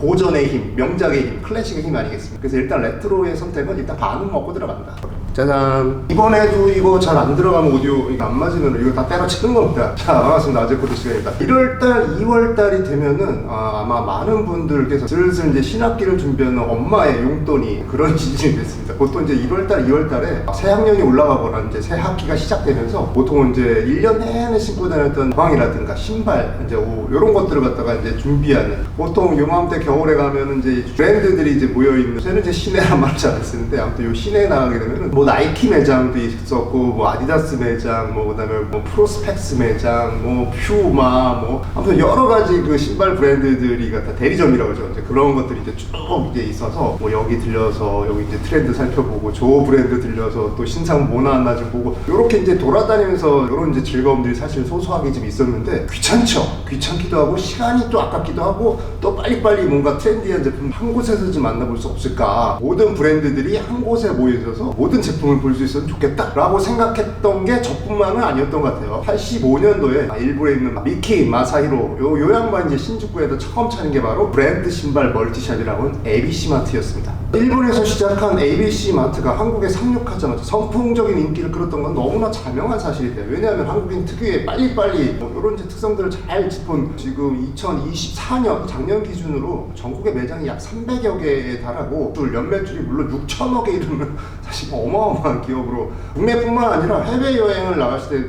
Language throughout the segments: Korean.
고전의 힘, 명작의 힘, 클래식의 힘 아니겠습니까? 그래서 일단 레트로의 선택은 일단 반은 먹고 들어간다. 짜잔. 이번에도 이거 잘 안 들어가면 오디오 안 맞으면 이거 다 때려치는 겁니다. 자, 반갑습니다. 아재 코드 시간입니다. 1월달, 2월달이 되면은 아, 마 많은 분들께서 슬슬 이제 신학기를 준비하는 엄마의 용돈이 그런 시즌이 됐습니다. 보통 이제 1월달, 2월달에 새 학년이 올라가거나 이제 새 학기가 시작되면서 보통 이제 1년 내내 신고 다녔던 가방이라든가 신발, 이제 옷, 이런 것들을 갖다가 이제 준비하는 보통 요맘때 겨울에 가면은 이제 브랜드들이 이제 모여있는 저는 이제 시내란 말을 잘안 쓰는데 아무튼 요 시내에 나가게 되면은 뭐 나이키 매장도 있었고 뭐 아디다스 매장 뭐 그다음에 뭐 프로스펙스 매장 뭐 퓨마 뭐 아무튼 여러 가지 그 신발 브랜드들이 갖다 대리점이라고 그러죠. 이제 그런 것들이 이제 쭉 이제 있어서 뭐 여기 들려서 여기 이제 트렌드 살펴보고 저 브랜드 들려서 또 신상 뭐 나왔나 좀 보고 요렇게 이제 돌아다니면서 요런 이제 즐거움들이 사실 소소하게 좀 있었는데 귀찮죠 귀찮기도 하고 시간이 또 아깝기도 하고 또 빨리빨리 뭔가 트렌디한 제품 한 곳에서 좀 만나볼 수 없을까. 모든 브랜드들이 한 곳에 모여져서 모든 제품을 볼 수 있으면 좋겠다 라고 생각했던 게 저뿐만은 아니었던 것 같아요. 85년도에 일부에 있는 미키 마사히로 요, 요 양반 이제 신주쿠에서 처음 차린 게 바로 브랜드 신발 멀티샵이라고 하는 ABC 마트였습니다. 일본에서 시작한 ABC 마트가 한국에 상륙하자마자 선풍적인 인기를 끌었던 건 너무나 자명한 사실이돼요 왜냐하면 한국인 특유의 빨리빨리 뭐 이런 특성들을 잘 짚은 지금 2024년 작년 기준으로 전국의 매장이 약 300여 개에 달하고 줄 연매출이 물론 6천억 에 이르는 사실 어마어마한 기업으로 국내뿐만 아니라 해외 여행을 나갔을 때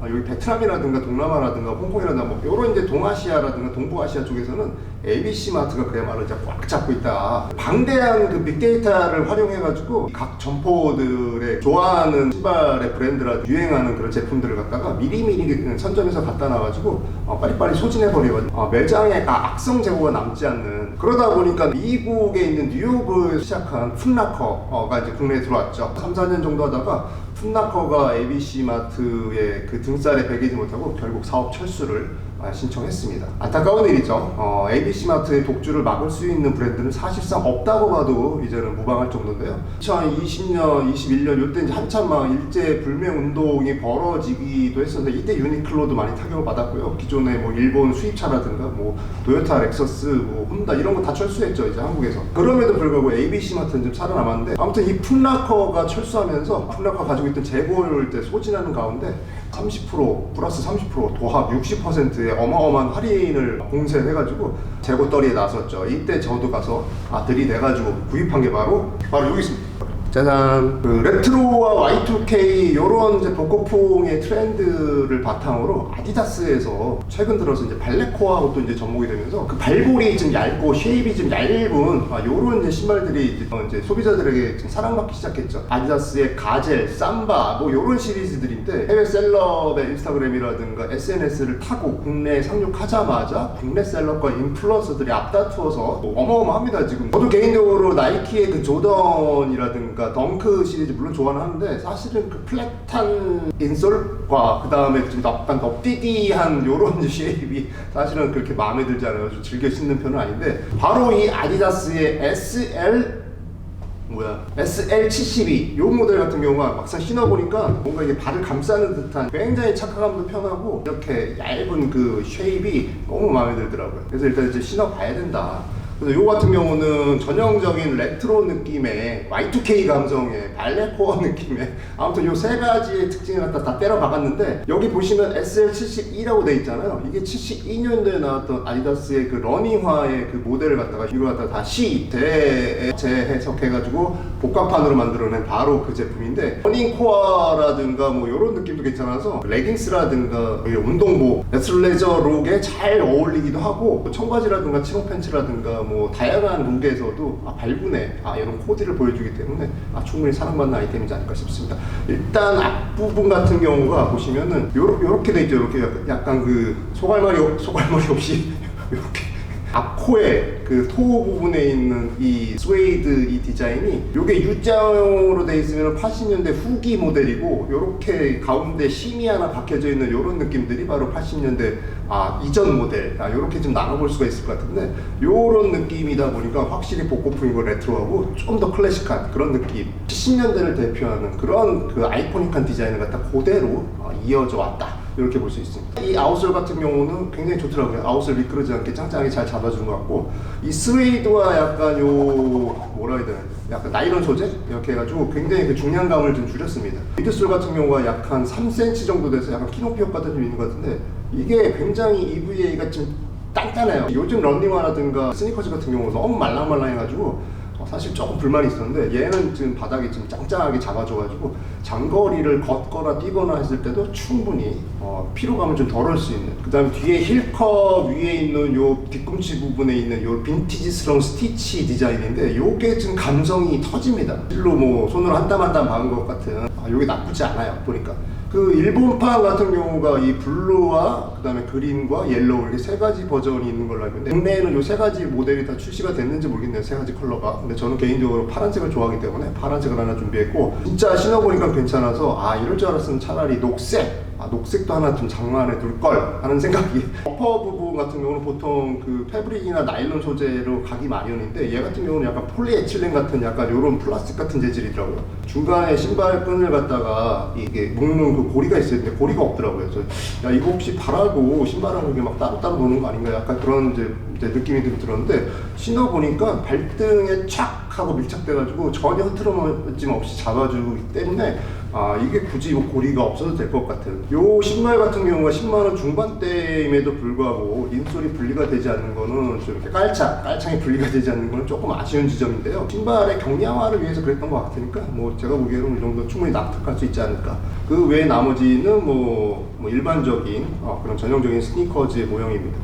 아, 여기 베트남이라든가 동남아라든가 홍콩이라든가 뭐 이런 이제 동아시아라든가 동북아시아 쪽에서는 ABC 마트가 그야말로 꽉 잡고 있다. 방대한 그 빅데이터를 활용해가지고 각 점포들의 좋아하는 신발의 브랜드라 유행하는 그런 제품들을 갖다가 미리미리 그 선점해서 갖다 놔가지고 어, 빨리빨리 소진해버려가지고 어, 매장에 아, 악성 재고가 남지 않는 그러다 보니까 미국에 있는 뉴욕을 시작한 풋라커가 이제 국내에 들어왔죠. 3, 4년 정도 하다가 풋라커가 ABC 마트의 그 등살에 배기지 못하고 결국 사업 철수를 아, 신청했습니다. 안타까운 일이죠. 어, ABC 마트의 독주를 막을 수 있는 브랜드는 사실상 없다고 봐도 이제는 무방할 정도인데요. 2020년, 21년 이때 이제 한참 막 일제 불매 운동이 벌어지기도 했었는데 이때 유니클로도 많이 타격을 받았고요. 기존의 뭐 일본 수입차라든가 뭐 도요타, 렉서스, 뭐 혼다 이런 거 다 철수했죠 이제 한국에서. 그럼에도 불구하고 ABC 마트는 좀 살아남았는데 아무튼 이 풋라커가 철수하면서 풋라커 가지고 있던 재고를 소진하는 가운데 30% 플러스 30% 도합 60%의 어마어마한 할인을 공세해가지고 재고떨이에 나섰죠. 이때 저도 가서 아 들이대가지고 구입한 게 바로 바로 여기 있습니다. 짜잔. 그 레트로와 Y2K 이런 이제 복고풍의 트렌드를 바탕으로 아디다스에서 최근 들어서 이제 발레코어하고 또 이제 접목이 되면서 그 발볼이 좀 얇고 쉐입이 좀 얇은 아, 요런 이제 신발들이 이제, 어, 이제 소비자들에게 좀 사랑받기 시작했죠. 아디다스의 가젤, 삼바 뭐 요런 시리즈들인데 해외 셀럽의 인스타그램이라든가 SNS를 타고 국내에 상륙하자마자 국내 셀럽과 인플루언서들이 앞다투어서 뭐 어마어마합니다 지금. 저도 개인적으로 나이키의 그 조던이라든가 덩크 시리즈 물론 좋아는 하는데 사실은 그 플랫한 인솔과 그 다음에 좀 약간 덥디디한 요런 쉐입이 사실은 그렇게 마음에 들지 않아요 좀 즐겨 신는 편은 아닌데 바로 이 아디다스의 SL 뭐야? SL72 요 모델 같은 경우가 막상 신어보니까 뭔가 이게 발을 감싸는 듯한 굉장히 착화감도 편하고 이렇게 얇은 그 쉐입이 너무 마음에 들더라고요. 그래서 일단 이제 신어봐야 된다 그래서 요 같은 경우는 전형적인 레트로 느낌의 Y2K 감성의 발레코어 느낌의 아무튼 요 세 가지의 특징을 갖다 다 때려 박았는데 여기 보시면 SL72라고 돼 있잖아요. 이게 72년도에 나왔던 아디다스의 그 러닝화의 그 모델을 갖다가 이걸 갖다가 다시 재, 재해석해가지고 복합판으로 만들어낸 바로 그 제품인데 러닝코어라든가 뭐 요런 느낌도 괜찮아서 레깅스라든가 이 운동복 애슬레저 룩에 잘 어울리기도 하고 청바지라든가 치노 팬츠라든가 뭐 다양한 룩에서도 아, 발군에 아, 이런 코디를 보여주기 때문에 아, 충분히 사랑받는 아이템이지 않을까 싶습니다. 일단 앞부분 같은 경우가 보시면은 요렇게, 돼 있죠. 이렇게 약간, 그 소갈머리 없- 소갈머리 없이 이렇게 앞코에 그토 부분에 있는 이 스웨이드 이 디자인이 요게 U자형으로 돼 있으면 80년대 후기 모델이고 요렇게 가운데 심이 하나 박혀져 있는 요런 느낌들이 바로 80년대 아 이전 모델. 아 요렇게 좀 나눠볼 수가 있을 것 같은데 요런 느낌이다 보니까 확실히 복고풍이고 레트로하고 좀 더 클래식한 그런 느낌. 70년대를 대표하는 그런 그 아이코닉한 디자인을 갖다 그대로 어, 이어져 왔다 이렇게 볼 수 있습니다. 이 아웃솔 같은 경우는 굉장히 좋더라고요. 아웃솔 미끄러지 않게 짱짱하게 잘 잡아주는 것 같고 이 스웨이드와 약간 요 뭐라 해야 되나 약간 나이론 소재 이렇게 해가지고 굉장히 그 중량감을 좀 줄였습니다. 미드솔 같은 경우가 약 한 3cm 정도 돼서 약간 키높이 효과도 좀 있는 것 같은데 이게 굉장히 EVA가 좀 단단해요. 요즘 런닝화라든가 스니커즈 같은 경우는 너무 말랑말랑해가지고 어, 사실 조금 불만이 있었는데 얘는 지금 바닥이 좀 짱짱하게 잡아줘가지고 장거리를 걷거나 뛰거나 했을 때도 충분히 어, 피로감을 좀 덜 할 수 있는 그 다음에 뒤에 힐컵 위에 있는 요 뒤꿈치 부분에 있는 요 빈티지스러운 스티치 디자인인데 요게 지금 감성이 터집니다. 실로 뭐 손으로 한 땀 한 땀 박은 것 같은 아, 요게 나쁘지 않아요 보니까 그 일본판 같은 경우가 이 블루와 그다음에 그린과 옐로우 이렇게 세 가지 버전이 있는 걸로 알고 있는데 국내에는 요 세 가지 모델이 다 출시가 됐는지 모르겠네요 세 가지 컬러가. 근데 저는 개인적으로 파란색을 좋아하기 때문에 파란색을 하나 준비했고 진짜 신어보니까 괜찮아서 아 이럴 줄 알았으면 차라리 녹색 아 녹색도 하나 좀 장만해 둘 걸 하는 생각이 어퍼 같은 경우는 보통 그 패브릭이나 나일론 소재로 가기 마련인데 얘 같은 경우는 약간 폴리에틸렌 같은 약간 요런 플라스틱 같은 재질이더라고요. 중간에 신발 끈을 갖다가 이게 묶는 그 고리가 있어야 되는데 고리가 없더라고요. 그래서 야 이거 혹시 발하고 신발하고 이게 막 따로따로 노는 거 아닌가? 약간 그런 이제 느낌이 좀 들었는데 신어 보니까 발등에 착 하고 밀착돼가지고 전혀 흐트러짐 없이 잡아주기 때문에 아 이게 굳이 뭐 고리가 없어도 될 것 같은 요. 신발 같은 경우가 10만원 중반대임에도 불구하고 인솔이 분리가 되지 않는 거는 좀 이렇게 깔창 깔창이 분리가 되지 않는 거는 조금 아쉬운 지점인데요. 신발의 경량화를 위해서 그랬던 것 같으니까 뭐 제가 보기에는 이 정도 충분히 납득할 수 있지 않을까. 그 외 나머지는 뭐, 뭐 일반적인 어, 그런 전형적인 스니커즈의 모형입니다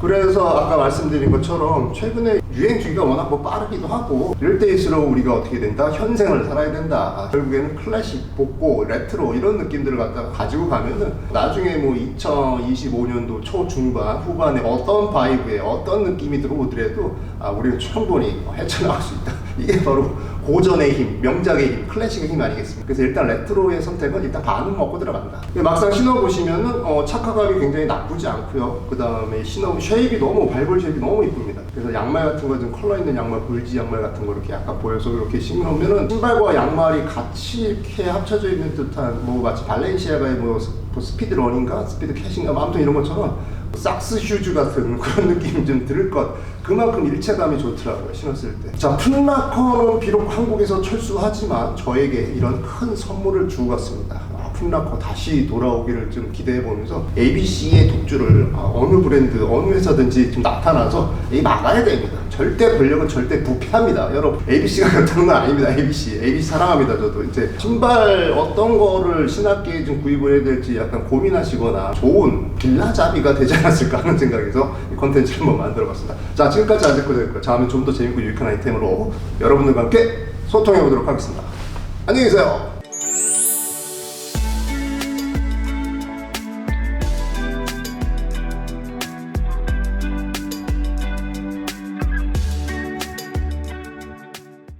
그래서 아까 말씀드린 것처럼 최근에 유행 주기가 워낙 뭐 빠르기도 하고 이럴 때일수록 우리가 어떻게 된다? 현생을 살아야 된다. 아, 결국에는 클래식, 복고, 레트로 이런 느낌들을 갖다가 가지고 가면은 나중에 뭐 2025년도 초 중반 후반에 어떤 바이브에 어떤 느낌이 들어오더라도 아, 우리는 충분히 헤쳐나갈 수 있다. 이게 바로 고전의 힘, 명작의 힘, 클래식의 힘 아니겠습니까? 그래서 일단 레트로의 선택은 일단 반은 먹고 들어간다. 근데 막상 신어보시면은 어, 착화감이 굉장히 나쁘지 않고요. 그 다음에 신어 쉐입이 너무 발볼 쉐입이 너무 이쁩니다. 그래서 양말 같은 거 좀 컬러 있는 양말, 볼지 양말 같은 거 이렇게 약간 보여서 이렇게 신으면은 신발과 양말이 같이 이렇게 합쳐져 있는 듯한 뭐 마치 발렌시아가의 뭐, 스- 뭐 스피드 러닝가 스피드 캐신가 뭐 아무튼 이런 것처럼 삭스 슈즈 같은 그런 느낌이 좀 들을 것. 그만큼 일체감이 좋더라고요 신었을 때자 풋라커는 비록 한국에서 철수하지만 저에게 이런 큰 선물을 주고 갔습니다 아, 풋라커 다시 돌아오기를 좀 기대해 보면서 ABC의 독주를 아, 어느 브랜드 어느 회사든지 좀 나타나서 이 막아야 됩니다. 절대 권력은 절대 부패합니다. 여러분 ABC가 그렇다는 건 아닙니다. ABC ABC 사랑합니다 저도. 이제 신발 어떤 거를 신학기에 좀 구입을 해야 될지 약간 고민하시거나 좋은 빌라잡이가 되지 않았을까 하는 생각에서 이 컨텐츠를 한번 만들어 봤습니다. 자 지금까지 됐고요 다음에 좀 더 재밌고 유익한 아이템으로 여러분들과 함께 소통해 보도록 하겠습니다. 안녕히 계세요